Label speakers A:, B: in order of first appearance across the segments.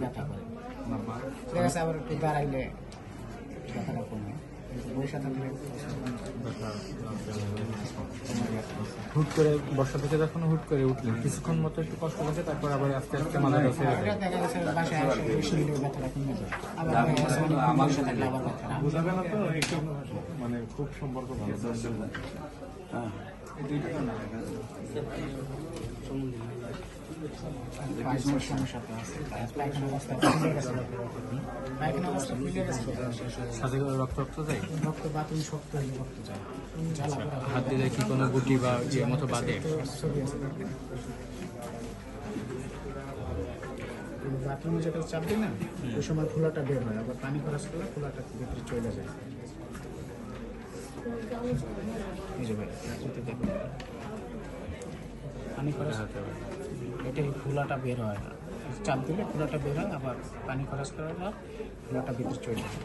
A: ব্যথা করে। ঠিক আছে আবার একটু দাঁড়াইলে ব্যথাটা কমে।
B: হুট করে বর্ষা থেকে যখন হুট করে উঠলেন কিছুক্ষণ মতো একটু কষ্ট লাগে তারপর আবার আস্তে আস্তে
A: দেখা গেছে
C: বোঝাবে না তো একটু মানে খুব সম্পর্ক ভালো।
B: রক্ত রক্ত যায়
A: রক্ত বাথরুম শক্ত যায়
B: হাত দিলে কি কোনো গুটি বা ইয়ের মতো বাদে
A: বাথরুমে যেটা চাপ দিই না ওই সময় ফুলাটা বের হয় আবার পানি খরচ করলে ফুলাটা ভিতরে চলে যায় যে ভাই, যদি এটাই ফুলাটা বের হয়। না চাপ দিলে ফুলাটা বের হয় আবার পানি খরচ করার পর ফুলাটা ভিতরে চলে যায়।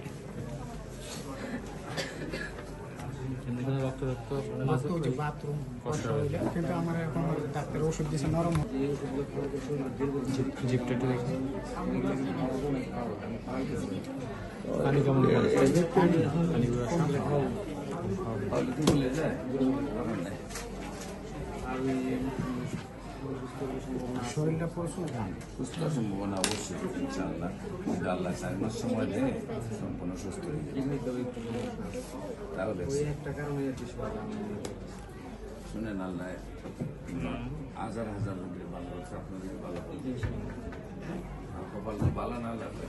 B: এমনি কোনো রক্ত রক্ত
A: মাত্র ওই যে বাথরুম কিন্তু আমার এখন ডাক্তার ওষুধ দিয়েছে নরম।
B: জিপটা একটু দেখি। পানি কেমন পড়ে? পুরো।
A: শরীরটা প্রচুর
D: সম্ভাবনা অবশ্যই ইনশাআল্লাহ। কিন্তু আল্লাহ চার মাস সময় দিয়ে সম্পূর্ণ সুস্থ হয়ে যাবে। তাও দেখছি শুনেন আল্লাহ হাজার হাজার রোগীর ভালো হচ্ছে আপনাদের ভালো ভালো না লাগবে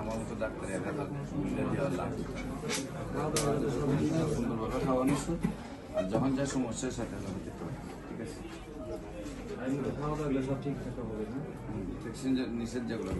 D: আমার মতো ডাক্তার এক হাজার দেওয়ার লাভ সুন্দরভাবে খাওয়ানো শুন আর যখন যা সমস্যা সেটা হতে ঠিক নিষেধ যেগুলো